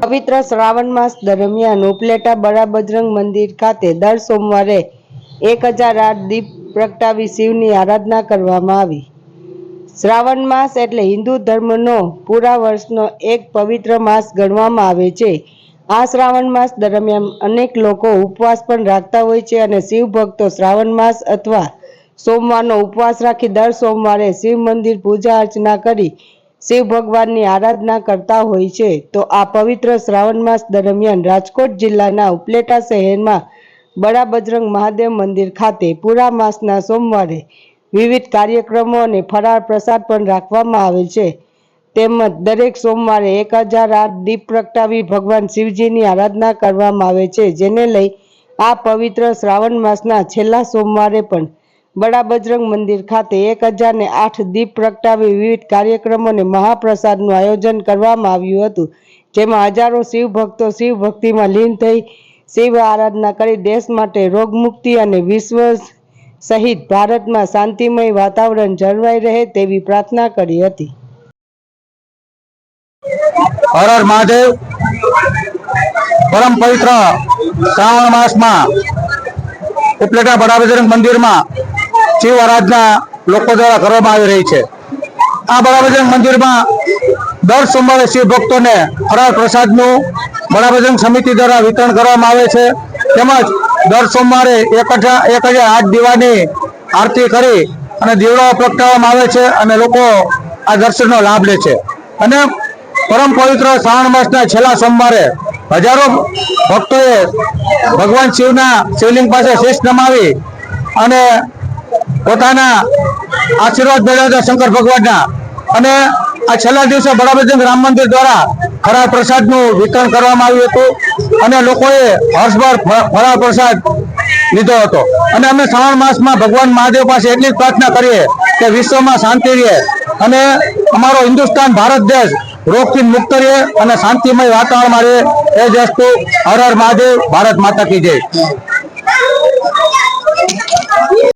પવિત્ર શ્રાવણ માસ દરમિયાન ઉપલેટા બરાબજરંગ મંદિર ખાતે દર સોમવારે એક હજાર આઠ દીપ પ્રગટાવી શિવની આરાધના કરવામાં આવી. શ્રાવણ માસ એટલે હિન્દુ ધર્મનો પૂરા વર્ષનો એક પવિત્ર માસ ગણવામાં આવે છે. આ શ્રાવણ માસ દરમિયાન અનેક લોકો ઉપવાસ પણ રાખતા હોય છે અને શિવ ભક્તો શ્રાવણ માસ અથવા સોમવારનો ઉપવાસ રાખી દર સોમવારે શિવ મંદિર પૂજા અર્ચના કરી શિવ ભગવાનની આરાધના કરતા હોય છે, તો આ પવિત્ર શ્રાવણ માસ દરમિયાન રાજકોટ જિલ્લાના ઉપલેટા શહેરમાં બડા બજરંગ મહાદેવ મંદિર ખાતે પૂરા માસના સોમવારે વિવિધ કાર્યક્રમો અને ફરાળ પ્રસાદ પણ રાખવામાં આવે છે. તેમજ દરેક સોમવારે એક હજાર આઠ દીપ પ્રગટાવી ભગવાન શિવજીની આરાધના કરવામાં આવે છે, જેને લઈ આ પવિત્ર શ્રાવણ માસના છેલ્લા સોમવારે પણ બડા બજરંગ મંદિર ખાતે એક હજાર ને આઠ દીપ પ્રગટાવી વિવિધ કાર્યક્રમો અને મહાપ્રસાદનું આયોજન કરવામાં આવ્યું હતું. જેમાં હજારો શિવ ભક્તો શિવ ભક્તિમાં લીન થઈ શિવ આરાધના કરી દેશ માટે રોગમુક્તિ અને વિશ્વ સહિત ભારતમાં શાંતિમય વાતાવરણ જળવાઈ રહે તેવી પ્રાર્થના કરી હતી. હર હર મહાદેવ. પરમ પવિત્ર શ્રાવણ માસમાં ઉપલેટા બડા બજરંગ મંદિરમાં શિવ આરાધના લોકો દ્વારા કરવામાં આવી રહી છે. આ બળાભજન મંદિરમાં દર સોમવારે શિવ ભક્તોને ફરાળ પ્રસાદનું બળાભજન સમિતિ દ્વારા વિતરણ કરવામાં આવે છે. તેમજ દર સોમવારે એક હજાર એક હજાર આઠ દીવાની આરતી કરી અને દીવડાઓ પ્રગટાવવામાં આવે છે અને લોકો આ દર્શનનો લાભ લે છે. અને પરમ પવિત્ર શ્રાવણ માસના છેલ્લા સોમવારે હજારો ભક્તોએ ભગવાન શિવના શિવલિંગ પાસે શીશ નમાવી અને પોતાના આશીર્વાદ મેળવ્યા શંકર ભગવાનના. અને આ છેલ્લા દિવસે બડાબજંગ રામ મંદિર દ્વારા ફરાળ પ્રસાદનું વિતરણ કરવામાં આવ્યું હતું અને લોકોએ હર્ષભર ફરાળ પ્રસાદ લીધો હતો. અને અમે શ્રાવણ માસમાં ભગવાન મહાદેવ પાસે એટલી જ પ્રાર્થના કરીએ કે વિશ્વમાં શાંતિ રહે અને અમારો હિન્દુસ્તાન, ભારત દેશ રોગથી મુક્ત રહે અને શાંતિમય વાતાવરણમાં રહે. એ જ વસ્તુ હર હર મહાદેવ, ભારત માતા કી જય.